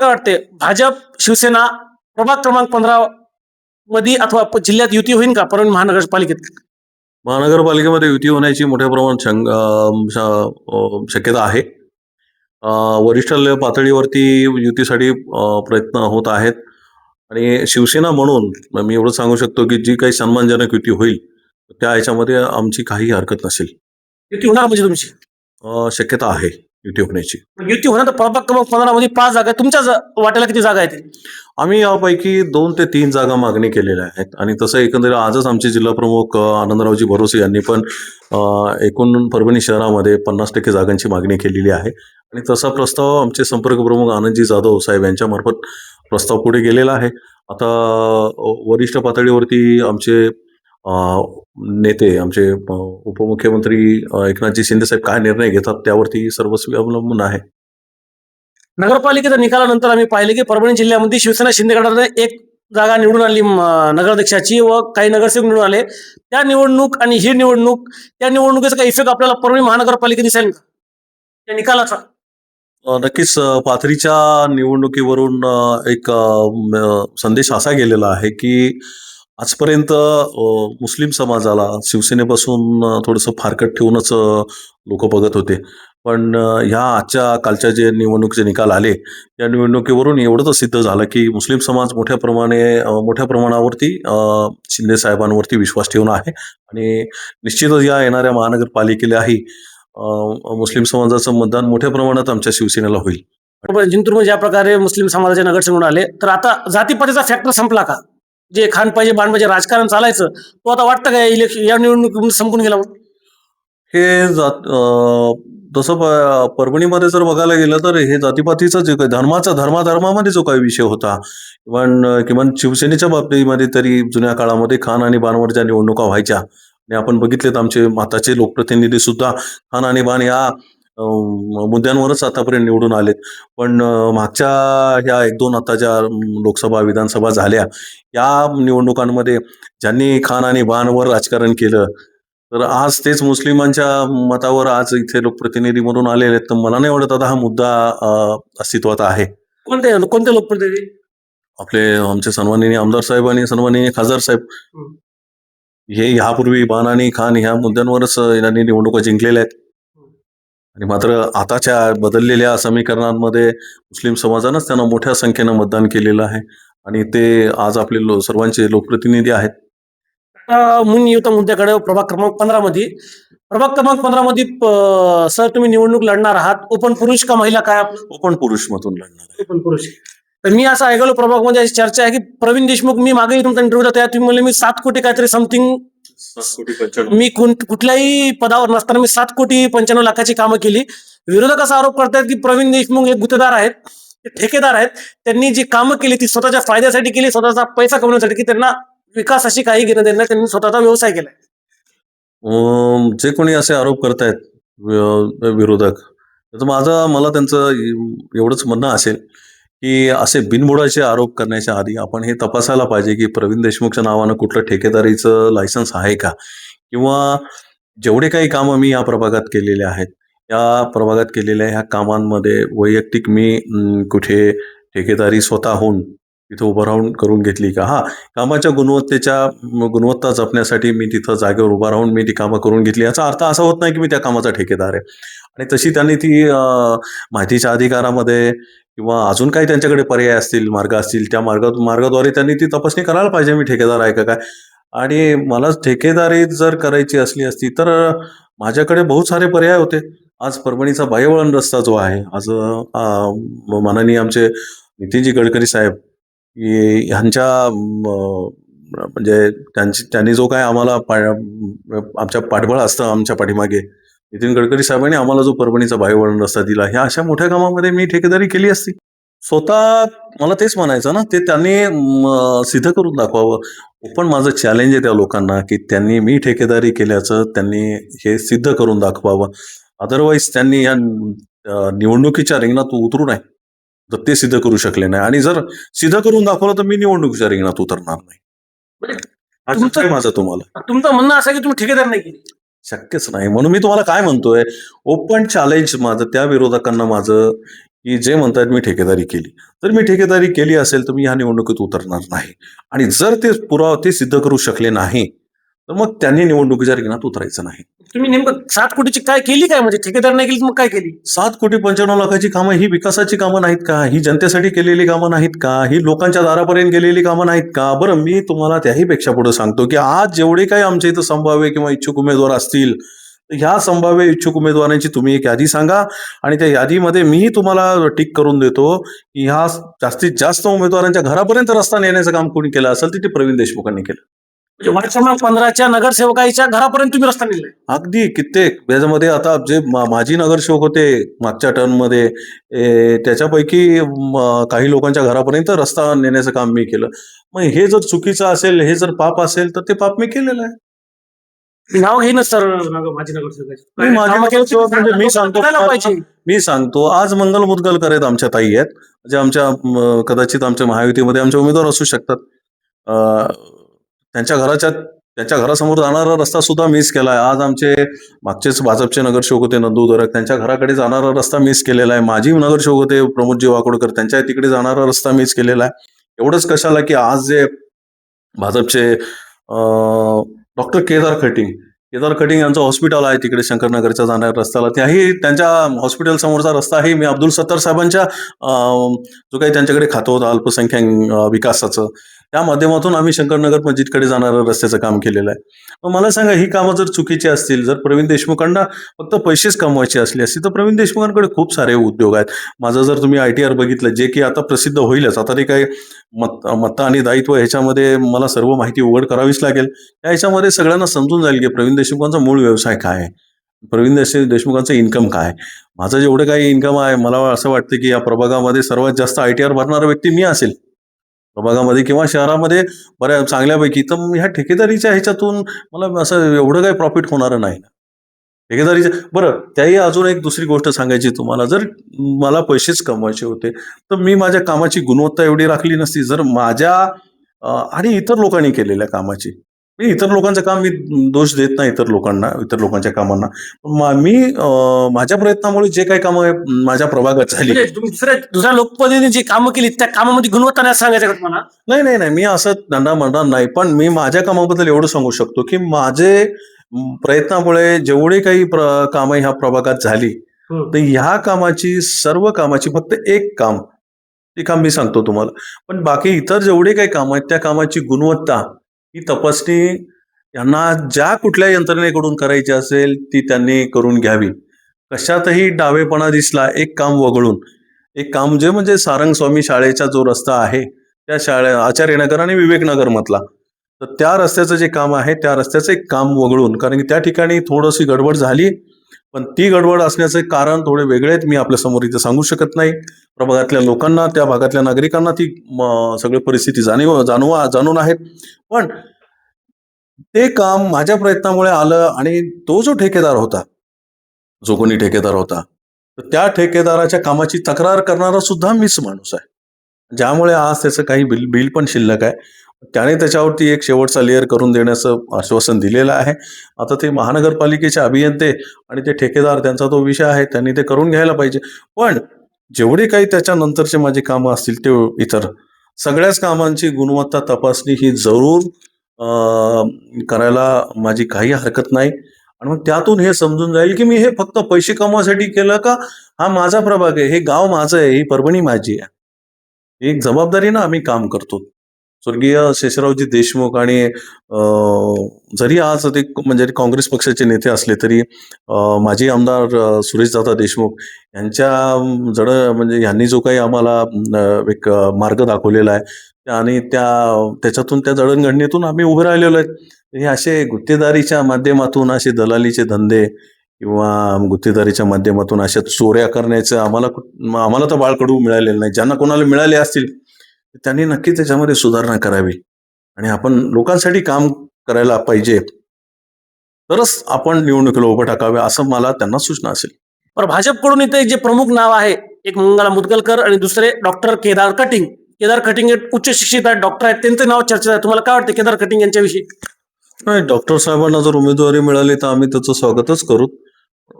वाटते भाजप शिवसेना प्रभाग क्रमांक पंधरा मध्ये अथवा जिल्ह्यात युती होईल का? परभणी महानगरपालिकेत? महानगरपालिकेमध्ये युती होण्याची मोठ्या प्रमाणात शक्यता आहे. वरिष्ठ पातळीवरती युतीसाठी प्रयत्न होत आहेत. आणि शिवसेना म्हणून मी एवढं सांगू शकतो की जी काही सन्मानजनक युती होईल त्या ह्याच्यामध्ये आमची काही हरकत नसेल. युती होणार म्हणजे तुमची? शक्यता आहे. युती होण्याची युती होणार तर प्रभाग क्रमांक पंधरा मध्ये पाच जागा. तुमच्या ज- वाट्याला किती जागा आहेत? आम्ही यापैकी दोन ते तीन जागा मागणी केलेल्या आहेत. आणि तसं एकंदरीत आजच आमचे जिल्हा प्रमुख आनंदरावजी भरोसे यांनी पण एकूण परभणी शहरामध्ये पन्नास टक्के जागांची मागणी केलेली आहे. आणि तसा प्रस्ताव आमचे संपर्क प्रमुख आनंदजी जाधव साहेब यांच्यामार्फत प्रस्ताव पुढे गेलेला आहे. आता वरिष्ठ पातळीवरती आमचे नेते आमचे उपमुख्यमंत्री एकनाथजी शिंदे साहेब काय निर्णय घेतात त्यावरती सर्वस्वी अवलंबून आहे. नगरपालिकेच्या निकालानंतर आम्ही पाहिले की परभणी जिल्ह्यामध्ये शिवसेना शिंदे गटाने एक जागा निवडून आणली म, नगराध्यक्षाची व काही नगरसेवक निवडून आले. त्या निवडणूक आणि ही निवडणूक त्या निवडणुकीचा काही इफेक्ट आपल्याला परभणी महानगरपालिकेत दिसेल का त्या निकालाचा. नक्कीच पाथरीच्या निवडणुकीवरून एक संदेश असा गेलेला आहे की आजपर्यंत मुस्लिम समाजाला शिवसेनेपासून थोडंसं फारकत ठेवूनच लोक बघत होते. पण ह्या आजच्या कालच्या जे निवडणुकीचे निकाल आले या निवडणुकीवरून एवढंच सिद्ध झालं की मुस्लिम समाज मोठ्या प्रमाणे मोठ्या प्रमाणावरती शिंदे साहेबांवरती विश्वास ठेवून आहे. आणि निश्चितच या येणाऱ्या महानगरपालिकेलाही मुस्लिम समाजाचं मतदान मोठ्या प्रमाणात आमच्या शिवसेनेला होईल. जिंतूरमध्ये ज्या प्रकारे मुस्लिम समाजाचे नगरसेवक आले तर आता जातीपातीचा फॅक्टर संपला का? जे खान पाहिजे बाण पाहिजे राजकारण चालायचं तो आता वाटतं का इलेक्शन या निवडणुकीतून संपून गेला म्हणून? हे जात तसं प- परभणीमध्ये जर बघायला गेलं तर हे जातीपातीचा जे काही धर्माचा धर्माधर्मामध्ये जो काही विषय होता इव्हन किमान शिवसेनेच्या बाबतीमध्ये तरी जुन्या काळामध्ये खान आणि बाणवर ज्या निवडणुका व्हायच्या आणि आपण बघितलेत आमचे माताचे लोकप्रतिनिधी सुद्धा खान आणि बाण या मुद्द्यांवरच आतापर्यंत निवडून आलेत. पण मागच्या ह्या एक दोन आता ज्या लोकसभा विधानसभा झाल्या या निवडणुकांमध्ये ज्यांनी खान आणि बाणवर राजकारण केलं तर आज तेच मुस्लिमांच्या मतावर आज इथे लोकप्रतिनिधी म्हणून आलेले आहेत. तर मला नाही वाटत आता हा मुद्दा अस्तित्वात आहे. कोणते कोणते लोकप्रतिनिधी आपले आमचे सन्माननीय आमदार साहेब आणि सन्माननीय खासदार साहेब. हं. हे ह्यापूर्वी बाण आणि खान ह्या मुद्द्यांवरच यांनी निवडणुका जिंकलेल्या आहेत. आणि मात्र आताच्या बदललेल्या समीकरणांमध्ये मुस्लिम समाजानंच त्यांना मोठ्या संख्येनं मतदान केलेलं आहे. आणि ते आज आपले लो- सर्वांचे लोकप्रतिनिधी आहेत. मुनयुक्त मुद्द्याकडे प्रभाग क्रमांक पंधरा मध्ये प्रभाग क्रमांक पंधरा मध्ये सर तुम्ही निवडणूक लढणार आहात. ओपन पुरुष का महिला काय? ओपन पुरुष मधून लढणार ओपन पुरुष. तर मी असं ऐकलं प्रभागमध्ये अशी चर्चा आहे की प्रवीण देशमुख मी मागे तुमचा इंटरव्ह्यू तुम्ही म्हणले मी सात कोटी काहीतरी समथिंग. मी कुठल्याही पदावर नसताना मी सात कोटी पंच्याण्णव लाखाची कामं केली. विरोधक असा आरोप करतायत की प्रवीण देशमुख हे गुत्तेदार आहेत ते ठेकेदार आहेत. त्यांनी जी कामं केली ती स्वतःच्या फायद्यासाठी केली स्वतःचा पैसा कमवण्यासाठी की त्यांना विकासाशी काही घेणं देणं नाही, त्यांनी स्वतःचा व्यवसाय केलाय. जे कोणी असे आरोप करतायत विरोधक तर माझं मला त्यांचं एवढंच म्हणणं असेल की असे बिनबुडाचे आरोप करण्याच्या आधी आपण हे तपासायला पाहिजे की प्रवीण देशमुखच्या नावानं कुठलं ठेकेदारीचं लायसन्स आहे का? किंवा जेवढे काही कामं मी या प्रभागात केलेले आहेत या प्रभागात केलेल्या ह्या कामांमध्ये वैयक्तिक मी कुठे ठेकेदारी स्वतःहून तिथं उभं राहून करून घेतली का? हा कामाच्या गुणवत्तेच्या गुणवत्ता जपण्यासाठी मी तिथं जागेवर उभा राहून मी ती कामं करून घेतली. याचा अर्थ असा होत नाही की मी त्या कामाचा ठेकेदार आहे. आणि तशी त्यांनी ती माहितीच्या अधिकारामध्ये किंवा अजून काही त्यांच्याकडे पर्याय असतील मार्ग असतील त्या मार्ग मार्गाद्वारे त्यांनी ती तपासणी करायला पाहिजे मी ठेकेदार आहे का काय? आणि मला ठेकेदारी जर करायची असली असती तर माझ्याकडे बहुत सारे पर्याय होते. आज परभणीचा बायवळण रस्ता जो आहे आज माननीय आमचे नितीनजी गडकरी साहेब ह्यांच्या म्हणजे त्यांची त्यांनी जो काय आम्हाला पा आमच्या पाठबळ असतं आमच्या पाठीमागे नितीन गडकरी साहेबांनी आम्हाला जो परभणीचा बाह्यवळण रस्ता दिला ह्या अशा मोठ्या कामामध्ये मी ठेकेदारी केली असती. स्वतः मला तेच म्हणायचं ना ते त्यांनी सिद्ध करून दाखवावं. पण माझं चॅलेंज आहे त्या लोकांना की त्यांनी मी ठेकेदारी केल्याचं त्यांनी हे सिद्ध करून दाखवावं. अदरवाईज त्यांनी या निवडणुकीच्या रिंगणात उतरू नये. तर ते सिद्ध करू शकले नाही. आणि जर सिद्ध करून दाखवलं तर मी निवडणुकीच्या रिंगणात उतरणार नाही. आहे माझं तुम्हाला. तुमचं म्हणणं असं की तुम्ही ठेकेदार नाही केली. शक्यच नाही. म्हणून मी तुम्हाला काय म्हणतोय ओपन चॅलेंज माझं त्या विरोधकांना माझं की जे म्हणतात मी ठेकेदारी केली. जर मी ठेकेदारी केली असेल तर मी ह्या निवडणुकीत उतरणार नाही. आणि जर ते पुरावा ते सिद्ध करू शकले नाही तर मग त्यांनी निवडणुकीच्या रिंगणात उतरायचं नाही. तुम्ही नेमकं सात कोटीची काय केली काय? म्हणजे ठेकेदार नाही केली तर मग काय केली? सात कोटी पंच्याण्णव लाखाची कामं ही विकासाची कामं नाहीत का? ही जनतेसाठी केलेली कामं नाहीत का? ही लोकांच्या दारापर्यंत गेलेली कामं नाहीत का? बरं मी तुम्हाला त्याही पेक्षा पुढे सांगतो की आज जेवढे काही आमच्या इथं संभाव्य किंवा इच्छुक उमेदवार असतील ह्या संभाव्य इच्छुक उमेदवारांची तुम्ही एक यादी सांगा आणि त्या यादीमध्ये मीही तुम्हाला टिक करून देतो की ह्या जास्तीत जास्त उमेदवारांच्या घरापर्यंत रस्ता नेण्याचं काम कोणी केलं असेल तर ते प्रवीण देशमुखांनी केलं. म्हणजे वार्ड क्रमांक पंधराच्या नगरसेवकाच्या घरापर्यंत तुम्ही रस्ता नेलाय. अगदी कित्येक. याच्यामध्ये आता जे मा- माजी नगरसेवक होते मागच्या टर्ममध्ये ए, त्याच्यापैकी म, काही लोकांच्या घरापर्यंत रस्ता नेण्याचं काम मी केलं. मग हे जर चुकीचं असेल हे जर पाप असेल तर ते पाप मी केलेलं आहे. मी नाव घेईनच सर नगरसेवकाची. नाही, माझी कामं केली नगरसेवक म्हणजे मी सांगतो. करायला तुम्हाला- पाहिजे. मी सांगतो. आज मंगल मुदगलकर आहेत आमच्या ताई आहेत. जे आमच्या म, कदाचित आमच्या महायुतीमध्ये आमचे उमेदवार असू शकतात. अं, त्यांच्या घराच्या त्यांच्या घरासमोर जाणारा रस्ता सुद्धा मिस केला आहे आज आमचे मागचेच भाजपचे नगरसेवक होते नंदू दरक त्यांच्या घराकडे जाणारा रस्ता मिस केलेला आहे. माजी नगरसेवक होते प्रमोदजी वाकोडकर. त्यांच्या तिकडे जाणारा रस्ता मिस केलेला आहे. एवढंच कशाला की आज जे भाजपचे डॉक्टर केदार खटिंग केदार कटिंग यांचं हॉस्पिटल आहे तिकडे शंकरनगरच्या जाणाऱ्या रस्त्याला. त्याही त्यांच्या हॉस्पिटल समोरचा रस्ता आहे. मी अब्दुल सत्तार साहेबांच्या जो काही त्यांच्याकडे खातं होतं अल्पसंख्याक विकासाचं. त्या माध्यमातून आम्ही शंकरनगर मस्जिदकडे जाणारं रस्त्याचं काम केलेलं आहे. मग मला सांगा ही कामं जर चुकीची असतील जर प्रवीण देशमुखांना फक्त पैसेच कमवायचे असले असतील तर प्रवीण देशमुखांकडे खूप सारे उद्योग आहेत. माझं जर तुम्ही आय टी आर बघितलं जे की आता प्रसिद्ध होईलच. आता ते काही मत मत्ता आणि दायित्व ह्याच्यामध्ये मला सर्व माहिती उघड करावीच लागेल. त्या ह्याच्यामध्ये सगळ्यांना समजून जाईल की प्रवीण देशमुखांचा मूळ व्यवसाय काय आहे. प्रवीण देश देशमुखांचं इन्कम काय आहे. माझं जेवढं काही इन्कम आहे मला असं वाटतं की या प्रभागामध्ये सर्वात जास्त आय टी आर भरणारा व्यक्ती मी असेल. प्रभागामध्ये किंवा शहरामध्ये बऱ्या चांगल्यापैकी तर ह्या ठेकेदारीच्या ह्याच्यातून मला असं एवढं काही प्रॉफिट होणार नाही ना. ठेकेदारीच्या बरं त्याही अजून एक दुसरी गोष्ट सांगायची तुम्हाला. जर मला पैसेच कमवायचे होते तर मी माझ्या कामाची गुणवत्ता एवढी राखली नसती. जर माझ्या आणि इतर लोकांनी केलेल्या कामाची मी इतर लोकांचं काम मी दोष देत नाही इतर लोकांना इतर लोकांच्या कामांना. पण मा- माझ्या प्रयत्नामुळे जे काही कामं माझ्या प्रभागात झाली. म्हणजे दुसऱ्या दुसऱ्या लोकप्रतिनिधी जी कामं केली त्या कामामध्ये गुणवत्ता नाही सांगायचं तुम्हाला? नाही नाही नाही. मी असं त्यांना म्हणणार नाही. पण मी माझ्या कामाबद्दल एवढं सांगू शकतो की माझे प्रयत्नामुळे जेवढे काही कामं ह्या प्रभागात झाली तर ह्या कामाची सर्व कामाची फक्त एक काम ते काम मी सांगतो तुम्हाला. पण बाकी इतर जेवढे काही काम आहेत त्या कामाची गुणवत्ता ही तपासणी यांना ज्या कुठल्या यंत्रणेकडून करायची असेल ती त्यांनी करून घ्यावी. कशातही डावेपणा दिसला एक काम वगळून. एक काम जे म्हणजे सारंग स्वामी शाळेचा जो रस्ता आहे त्या शाळे आचार्यनगर आणि विवेकनगर मधला. तर त्या रस्त्याचं जे काम आहे त्या रस्त्याचं एक काम वगळून कारण की त्या ठिकाणी थोडीशी गडबड झाली पण ती गडबड असण्याचे कारण थोडे वेगळे आहेत. मी आपल्यासमोर इथे सांगू शकत नाही. प्रभागातल्या लोकांना त्या भागातल्या नागरिकांना ती सगळी परिस्थिती जाणीव जाणू जाणून आहेत. पण ते काम माझ्या प्रयत्नामुळे आलं आणि तो जो ठेकेदार होता जो कोणी ठेकेदार होता तर त्या ठेकेदाराच्या कामाची तक्रार करणारा सुद्धा मीच माणूस आहे. ज्यामुळे आज त्याचं काही बिल बिल पण शिल्लक आहे. त्याने त्याच्यावरती एक शेवटचा लेअर करून देण्याचं आश्वासन दिलेलं आहे. आता ते महानगरपालिकेचे अभियंते आणि ते ठेकेदार त्यांचा तो विषय आहे त्यांनी ते करून घ्यायला पाहिजे. पण जेवढे काही त्याच्यानंतरचे माझे कामं असतील ते इतर सगळ्याच कामांची गुणवत्ता तपासणी ही जरूर करायला माझी काही हरकत नाही. आणि मग त्यातून हे समजून जाईल की मी हे फक्त पैसे कमवासाठी केलं का? हा माझा प्रभाग आहे हे गाव माझं आहे ही परभणी माझी आहे. एक जबाबदारीनं आम्ही काम करतो. स्वर्गीय शेषरावजी देशमुख आणि जरी आज ते म्हणजे काँग्रेस पक्षाचे नेते असले तरी माजी आमदार सुरेश दादा देशमुख यांच्या जड म्हणजे यांनी जो काही आम्हाला एक मार्ग दाखवलेला आहे आणि त्या त्याच्यातून त्या जडणघडणीतून आम्ही उभे राहिलेलो आहेत. हे असे गुत्तेदारीच्या माध्यमातून असे दलालीचे धंदे किंवा गुत्तेदारीच्या माध्यमातून अशा चोऱ्या करण्याचं आम्हाला कुठ- आम्हाला तर बाळकडू मिळालेलं नाही. ज्यांना कोणाला मिळाले असतील त्यांनी नक्की त्याच्यामध्ये सुधारणा करावी. आणि आपण लोकांसाठी काम करायला पाहिजे. तरच आपण निवडणुकीला उभं टाकावे असं मला त्यांना सूचना असेल. पण भाजपकडून इथे जे प्रमुख नाव आहे एक मंगला मुदगलकर आणि दुसरे डॉक्टर केदार कटिंग. केदार कटिंग हे उच्च शिक्षित आहेत डॉक्टर आहेत त्यांचं नाव चर्चेत आहे. तुम्हाला काय वाटतं केदार कटिंग यांच्याविषयी? नाही डॉक्टर साहेबांना जर उमेदवारी मिळाली तर आम्ही त्याचं स्वागतच करू.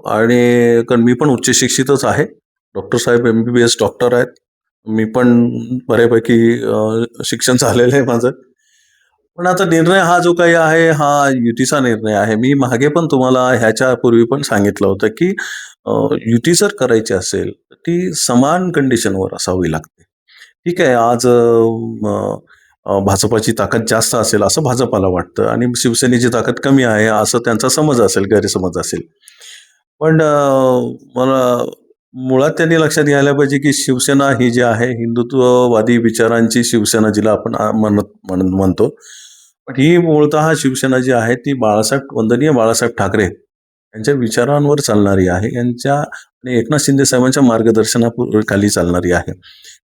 आणि कारण मी पण उच्च शिक्षितच आहे. डॉक्टर साहेब M B B S doctor आहेत. मी पण बऱ्यापैकी शिक्षण झालेलं आहे माझं. पण आता निर्णय हा जो काही आहे हा युतीचा निर्णय आहे. मी मागे पण तुम्हाला ह्याच्या पूर्वी पण सांगितलं होतं की युती जर करायची असेल तर ती समान कंडिशनवर असावी लागते. ठीक आहे आज भाजपाची ताकद जास्त असेल असं भाजपाला वाटतं आणि शिवसेनेची ताकद कमी आहे असं त्यांचा समज असेल गैरसमज असेल. पण मला मुळात त्यांनी लक्षात घ्यायला पाहिजे की शिवसेना ही जी आहे हिंदुत्ववादी विचारांची शिवसेना जिला आपण म्हणत म्हण- म्हणतो. पण ही मूळतः शिवसेना जी आहे ती बाळासाहेब वंदनीय बाळासाहेब ठाकरे यांच्या विचारांवर चालणारी आहे. यांच्या आणि एकनाथ शिंदे साहेबांच्या मार्गदर्शनाखाली चालणारी आहे.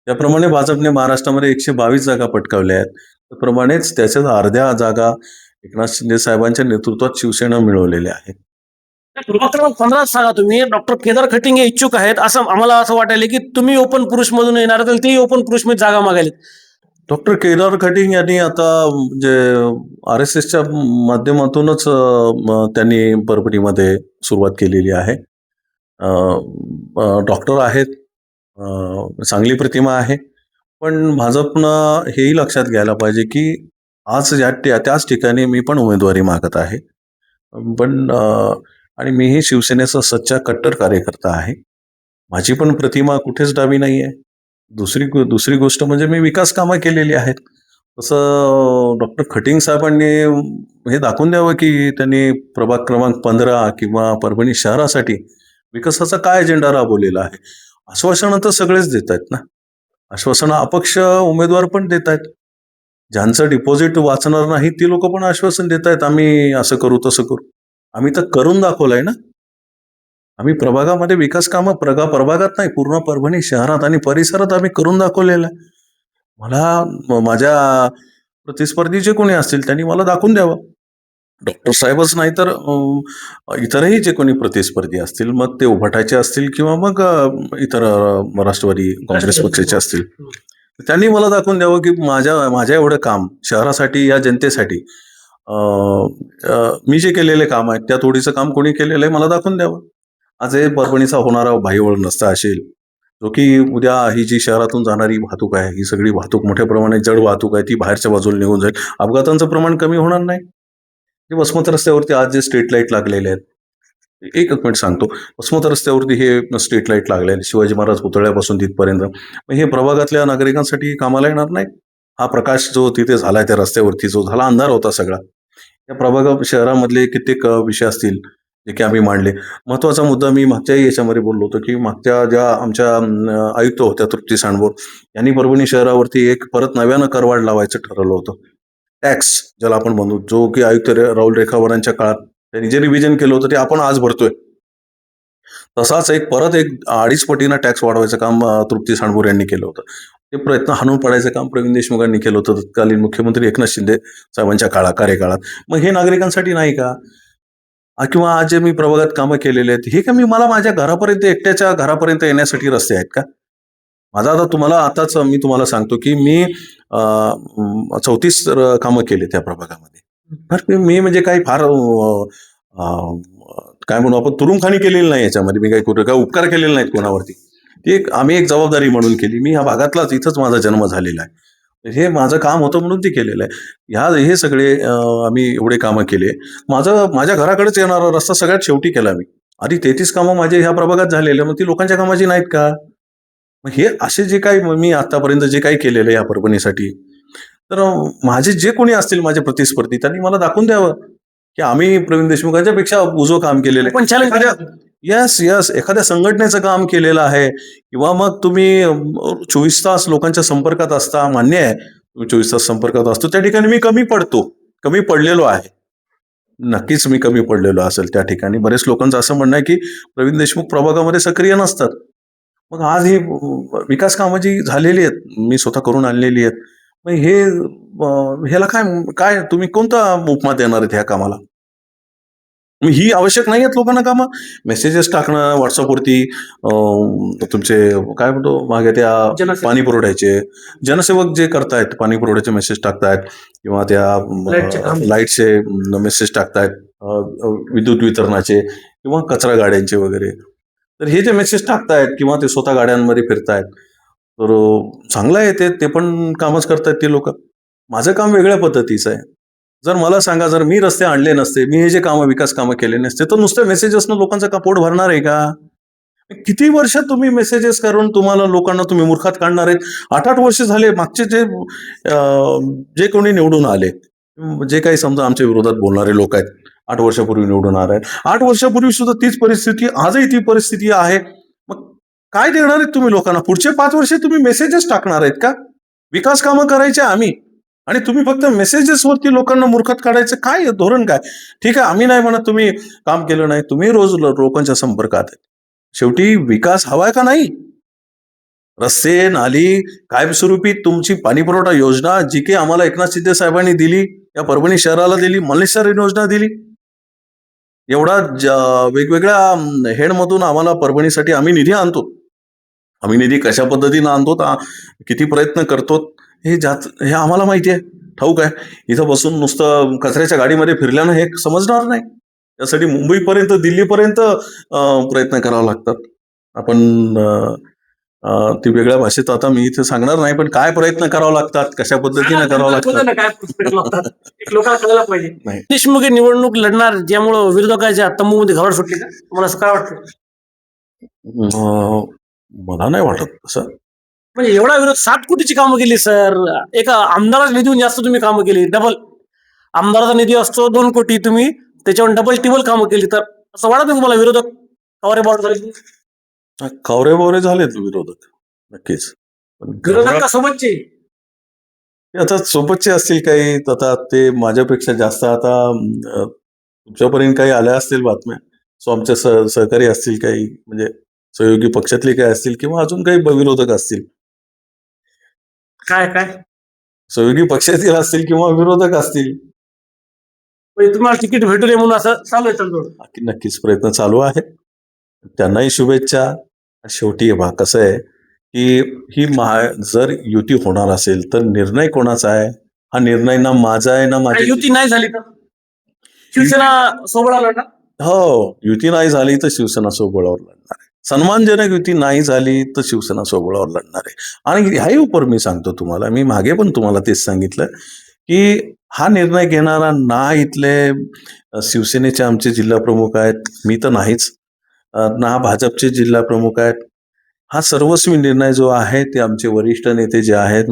त्याप्रमाणे भाजपने महाराष्ट्रामध्ये एकशे बावीस जागा पटकावल्या आहेत. त्याप्रमाणेच त्याच्यात अर्ध्या जागा एकनाथ शिंदे साहेबांच्या नेतृत्वात शिवसेना मिळवलेल्या आहेत. डॉक्टर पंधरा सांगा तुम्ही. डॉक्टर केदार खटिंग हे इच्छुक आहेत. असं आम्हाला असं वाटायला की तुम्ही ओपन पुरुष मधून येणार तर ते ओपन पुरुषमध्ये जागा मागायला डॉक्टर केदार खटिंग यांनी आता म्हणजे आर एस एसच्या माध्यमातूनच त्यांनी परभणीमध्ये सुरुवात केलेली आहे. डॉक्टर आहेत. चांगली प्रतिमा आहे. पण भाजपनं हेही लक्षात घ्यायला पाहिजे की आज या त्याच ठिकाणी मी पण उमेदवारी मागत आहे. पण आणि मीही शिवसेनेचा सच्चा कट्टर कार्यकर्ता आहे. माझी पण प्रतिमा कुठेच डावी नाही आहे दुसरी गो- दुसरी गोष्ट म्हणजे मी विकास कामं केलेली आहेत. तसं डॉक्टर खटिंग साहेबांनी हे दाखवून द्यावं की त्यांनी प्रभाग क्रमांक पंधरा किंवा परभणी शहरासाठी विकासाचा काय अजेंडा राबवलेला आहे? आश्वासनं तर सगळेच देत आहेत ना? आश्वासनं अपक्ष उमेदवार पण देत आहेत. ज्यांचं डिपॉझिट वाचणार नाही ती लोक पण आश्वासन देत आहेत आम्ही असं करू तसं करू. आम्ही तर करून दाखवलंय ना. आम्ही प्रभागामध्ये विकास कामं प्रगा प्रभागात नाही पूर्ण परभणी शहरात आणि परिसरात आम्ही करून दाखवलेलं आहे. मला माझ्या प्रतिस्पर्धी जे कोणी असतील त्यांनी मला दाखवून द्यावं. डॉक्टर साहेबच नाही तर इतरही जे कोणी प्रतिस्पर्धी असतील मग ते उभाटाचे असतील किंवा मग इतर राष्ट्रवादी काँग्रेस पक्षाचे असतील. त्यांनी मला दाखवून द्यावं की माझ्या माझ्या एवढं काम शहरासाठी या जनतेसाठी मी जे केलेले काम आहे त्या तोडीचं काम कोणी केलेलं आहे मला दाखवून द्यावं. आज हे परभणीचा होणारा भाईवळ नसता असेल जो की उद्या ही जी शहरातून जाणारी वाहतूक आहे ही सगळी वाहतूक मोठ्या प्रमाणात जड वाहतूक आहे ती बाहेरच्या बाजूला निघून जाईल. अपघातांचं प्रमाण कमी होणार नाही. जे वसमत रस्त्यावरती आज जे स्ट्रीट लाइट लागलेले आहेत एक मिनिट सांगतो. वसमत रस्त्यावरती हे स्ट्रीट लाइट लागले आहेत. शिवाजी महाराज पुतळ्यापासून तिथपर्यंत. मग हे प्रभागातल्या नागरिकांसाठी कामाला येणार नाही हा प्रकाश जो तिथे झालाय त्या रस्त्यावरती जो झाला अंधार होता सगळा. या प्रभाग शहरामधले कित्येक विषय असतील जे की आम्ही मांडले. महत्त्वाचा मुद्दा मी मागच्याही याच्यामध्ये बोललो होतो की मागच्या ज्या आमच्या आयुक्त होत्या तृप्ती सांडबोर यांनी परभणी शहरावरती एक परत नव्यानं करवाढ लावायचं ठरवलं होतं. टॅक्स ज्याला आपण म्हणू जो की आयुक्त राहुल रेखावरांच्या काळात त्यांनी जे रिव्हिजन केलं होतं ते आपण आज भरतोय. तसाच एक परत एक अडीच पटीनं टॅक्स वाढवायचं काम तृप्ती सांडबोर यांनी केलं होतं. हे प्रयत्न हाणून पाडायचं काम प्रवीण देशमुखांनी केलं होतं. तत्कालीन मुख्यमंत्री एकनाथ शिंदे साहेबांच्या काळा कार्यकाळात. मग हे नागरिकांसाठी नाही का? किंवा आज जे मी प्रभागात कामं केलेले आहेत हे का मी मला माझ्या घरापर्यंत एकट्याच्या घरापर्यंत येण्यासाठी रस्ते आहेत का? माझा आता तुम्हाला आताच मी तुम्हाला सांगतो की मी चौतीस कामं केले त्या प्रभागामध्ये. मी- म्हणजे काही फार काय म्हणू आपण तुरुंगखाणी केलेली नाही याच्यामध्ये. मी काही कुठे काय उपकार केलेले नाहीत कोणावरती. ती एक आम्ही एक जबाबदारी म्हणून केली. मी ह्या भागातलाच इथंच माझा जन्म झालेला आहे. हे माझं काम होतं म्हणून ते केलेलं आहे. ह्या हे सगळे आम्ही एवढे कामं केले. माझं माझ्या घराकडेच येणारा रस्ता सगळ्यात शेवटी केला मी. आधी तेहतीस कामं माझे ह्या प्रभागात झालेले मग ती लोकांच्या कामाची नाहीत का? मग हे असे जे काही मी आतापर्यंत जे काही केलेलं आहे या परभणीसाठी. तर माझे जे कोणी असतील माझे प्रतिस्पर्धी त्यांनी मला दाखवून द्यावं. की आम्ही प्रवीण देशमुखांच्या पेक्षा उजवं काम केलेलं आहे. पण चॅलेंज एखाद्या यस येस एखाद्या संघटनेचं काम केलेलं आहे किंवा मग तुम्ही चोवीस तास लोकांच्या संपर्कात असता मान्य आहे तुम्ही चोवीस तास संपर्कात असतो. त्या ठिकाणी मी कमी पडतो कमी पडलेलो आहे. नक्कीच मी कमी पडलेलो असेल त्या ठिकाणी. बरेच लोकांचं असं म्हणणं आहे की प्रवीण देशमुख प्रभागामध्ये सक्रिय नसतात. मग आज ही विकास कामं जी झालेली आहेत मी स्वतः करून आणलेली आहेत. मग हे ह्याला काय काय तुम्ही कोणता उपमा देणार आहेत ह्या कामाला? मग ही आवश्यक नाही आहेत लोकांना कामं. मेसेजेस टाकणं व्हॉट्सअपवरती तुमचे काय म्हणतो मागे त्या. पाणी पुरवठ्याचे. जनसेवक जे करतायत पाणी पुरवठ्याचे मेसेज टाकतायत किंवा त्या. लाईटचे मेसेज टाकतायत विद्युत वितरणाचे किंवा कचरा गाड्यांचे वगैरे. तर हे जे मेसेज टाकतायत किंवा ते स्वतः गाड्यांमध्ये फिरतायत तर चांगलं आहे ते ते पण कामच करतायत ते लोक. माझं काम वेगळ्या पद्धतीचं आहे. जर मला सांगा जर मी रस्ते आणले नसते मी हे जे कामं विकास कामं केले नसते तर नुसते मेसेजेसनं लोकांचं का पोट भरणार आहे का? किती वर्ष तुम्ही मेसेजेस करून तुम्हाला लोकांना तुम्ही मूर्खात काढणार आहेत? आठ आठ वर्ष झाले मागचे जे जे कोणी निवडून आले जे काही समजा आमच्या विरोधात बोलणारे लोक आहेत आठ वर्षापूर्वी निवडून आले आहेत आठ वर्षापूर्वी सुद्धा तीच परिस्थिती आजही ती परिस्थिती आहे. मग काय देणार आहेत तुम्ही लोकांना? पुढचे पाच वर्ष तुम्ही मेसेजेस टाकणार आहेत का? विकास कामं करायचे आम्ही. आणि तुम्ही फक्त मेसेजेसवरती लोकांना मूर्खात काढायचं काय धोरण काय? ठीक आहे आम्ही नाही म्हणत तुम्ही काम केलं नाही तुम्ही रोज लोकांच्या संपर्कात आहे शेवटी विकास हवाय का नाही? रस्ते नाली कायमस्वरूपी तुमची पाणीपुरवठा योजना जी काही आम्हाला एकनाथ शिंदे साहेबांनी दिली या परभणी शहराला दिली मल्लेश्वर योजना दिली. एवढा वेगवेगळ्या हेडमधून आम्हाला परभणीसाठी आम्ही निधी आणतो. आम्ही निधी कशा पद्धतीनं आणतो किती प्रयत्न करतो हे जात हे आम्हाला माहिती आहे. ठाऊक आहे. इथं बसून नुसतं कचऱ्याच्या गाडीमध्ये फिरल्यानं हे समजणार नाही. त्यासाठी मुंबईपर्यंत दिल्लीपर्यंत प्रयत्न करावे लागतात. आपण ती वेगळ्या भाषेत आता मी इथे सांगणार नाही पण काय प्रयत्न करावे लागतात कशा पद्धतीने करावं लागतात? नाही. देशमुख निवडणूक लढणार ज्यामुळं विरोधकाच्या तंबूमध्ये घालवड सुटली का? तुम्हाला असं काय वाटतं? मला नाही वाटत तसं. म्हणजे एवढा विरोध सात कोटीची कामं केली सर. एका आमदाराच्या निधीहून जास्त तुम्ही कामं केली डबल आमदाराचा निधी असतो दोन कोटी तुम्ही त्याच्यावर डबल टिबल कामं केली. तर असं वाटत नाही तुम्हाला विरोधक? कवरे बावरे झाले कवरे बवरे झालेत विरोधक नक्कीच. विरोधक का सोबतचे? आता सोबतचे असतील काही आता ते माझ्यापेक्षा जास्त आता तुमच्यापर्यंत काही आल्या असतील बातम्या? सो आमचे सह सहकारी असतील काही म्हणजे सहयोगी पक्षातले काही असतील किंवा अजून काही विरोधक असतील? काय काय? सहयोगी पक्षातील असतील किंवा विरोधक असतील. म्हणजे तुम्हाला तिकीट भेटू नये म्हणून असं चालू आहे चालू नक्की- नक्कीच प्रयत्न चालू आहेत त्यांनाही शुभेच्छा. शेवटी हे बा कसं आहे की ही महा जर युती होणार असेल तर निर्णय कोणाचा आहे? हा निर्णय ना माझा आहे ना माझ्या युती नाही झाली तर? शिवसेना सोबळा लढणार? हो युती नाही झाली तर शिवसेना सोबळावर लढणार आहे. सन्मानजनक युती नाही झाली तर शिवसेना सोबळावर लढणार आहे. आणि ह्याही उपर मी सांगतो तुम्हाला मी मागे पण तुम्हाला तेच सांगितलं की हा निर्णय घेणारा ना इथले शिवसेनेचे आमचे जिल्हा प्रमुख आहेत मी तर नाहीच. ना भाजपचे जिल्हा प्रमुख आहेत हा सर्वस्वी निर्णय जो आहे ते आमचे वरिष्ठ नेते जे आहेत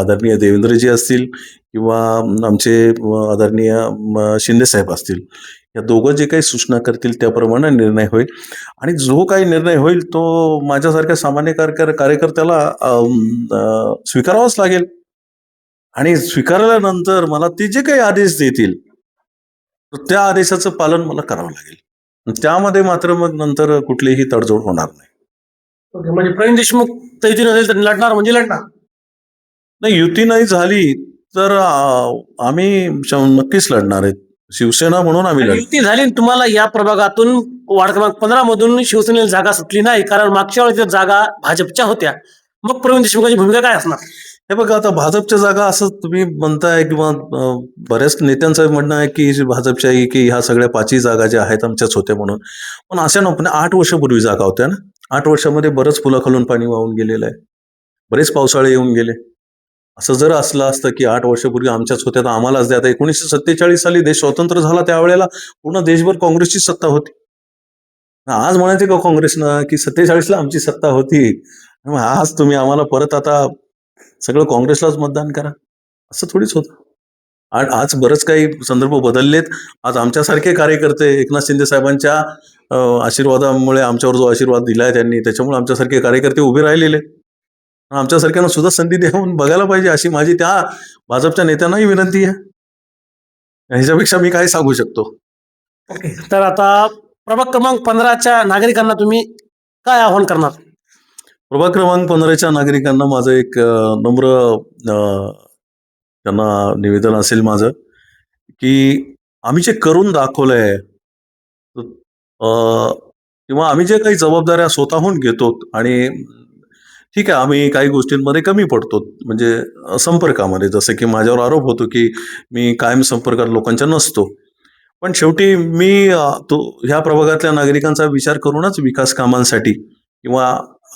आदरणीय देवेंद्रजी असतील किंवा आमचे आदरणीय म, शिंदे साहेब असतील. या दोघं जे काही सूचना करतील त्याप्रमाणे निर्णय होईल. आणि जो काही निर्णय होईल तो माझ्यासारख्या सामान्य कार्य कार्यकर्त्याला स्वीकारावाच लागेल. आणि स्वीकारल्यानंतर मला ते जे काही आदेश देतील तर त्या आदेशाचं पालन मला करावं लागेल. त्यामध्ये मात्र मग नंतर कुठलीही तडजोड होणार नाही. ओके, म्हणजे प्रवीण देशमुख तर युती नसेल तर लढणार म्हणजे लढणार. नाही युती नाही झाली तर आम्ही श- नक्कीच लढणार आहेत शिवसेना म्हणून आम्ही लढ युती झाली आणि तुम्हाला या प्रभागातून वार्ड क्रमांक पंधरा मधून शिवसेनेला जागा सुटली नाही कारण मागच्या वेळेस त्या जागा भाजपच्या होत्या. मग प्रवीण देशमुखाची भूमिका काय असणार? हे बघा आता भाजपच्या जागा असं तुम्ही म्हणताय किंवा अं, बऱ्याच नेत्यांचं म्हणणं आहे की जी भाजपच्या की ह्या सगळ्या पाचही जागा ज्या आहेत आमच्याच होत्या म्हणून. पण अशा नको आठ वर्षापूर्वी जागा होत्या ना? आठ वर्षामध्ये बरंच पुलाखालून पाणी वाहून गेलेलं आहे. बरेच पावसाळे येऊन गेले. असं जर असलं असतं की आठ वर्षापूर्वी आमच्याच होत्या तर आम्हालाच द्या. आता एकोणीसशे सत्तेचाळीस साली देश स्वतंत्र झाला त्यावेळेला पूर्ण देशभर काँग्रेसची सत्ता होती. आज म्हणायचे का काँग्रेसनं की सत्तेचाळीसला आमची सत्ता होती? आज तुम्ही आम्हाला परत आता सगळं काँग्रेसलाच मतदान करा. असं थोडीच होतं. आज आज बरंच काही संदर्भ बदललेत. आज आमच्यासारखे कार्यकर्ते एकनाथ शिंदे साहेबांच्या आशीर्वादामुळे आमच्यावर जो आशीर्वाद दिलाय त्यांनी त्याच्यामुळे आमच्यासारखे कार्यकर्ते उभे राहिलेले. आमच्यासारख्यांना सुद्धा संधी द्यावून बघायला पाहिजे अशी माझी त्या भाजपच्या नेत्यांनाही विनंती आहे. ह्याच्यापेक्षा मी काय सांगू शकतो. ओके तर आता प्रभाग क्रमांक पंधराच्या नागरिकांना तुम्ही काय आव्हान करणार? प्रभाग क्रमांक पंधराच्या नागरिकांना माझं एक नम्र त्यांना निवेदन असेल माझं की आम्ही जे करून दाखवलंय किंवा आम्ही जे काही जबाबदाऱ्या स्वतःहून घेतो आणि ठीक आहे आम्ही काही गोष्टींमध्ये कमी पडतो. म्हणजे संपर्कामध्ये जसं की माझ्यावर आरोप होतो की मी कायम संपर्कात लोकांच्या नसतो. पण शेवटी मी अ, तो ह्या प्रभागातल्या नागरिकांचा विचार करूनच विकास कामांसाठी किंवा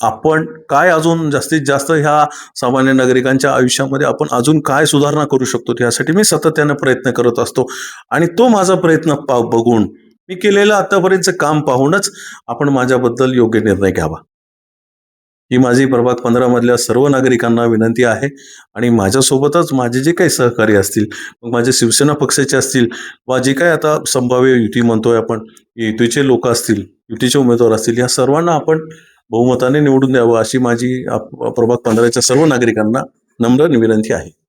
आपण काय अजून जास्तीत जास्त ह्या सामान्य नागरिकांच्या आयुष्यामध्ये आपण अजून काय सुधारणा करू शकतो यासाठी मी सातत्याने प्रयत्न करत असतो. आणि तो माझा प्रयत्न पा बघून मी केलेलं आतापर्यंतचं काम पाहूनच आपण माझ्याबद्दल योग्य निर्णय घ्यावा. ही माझी प्रभाग पंधरा मधल्या सर्व नागरिकांना विनंती आहे आणि माझ्यासोबतच माझे जे काही सहकारी असतील मग माझे शिवसेना पक्षाचे असतील वा जे काही आता संभाव्य युती म्हणतोय आपण युतीचे लोक असतील युतीचे उमेदवार असतील या सर्वांना आपण बहुमताने निवडून द्यावं अशी माझी प्रभाग पंधराच्या सर्व नागरिकांना नम्र विनंती आहे.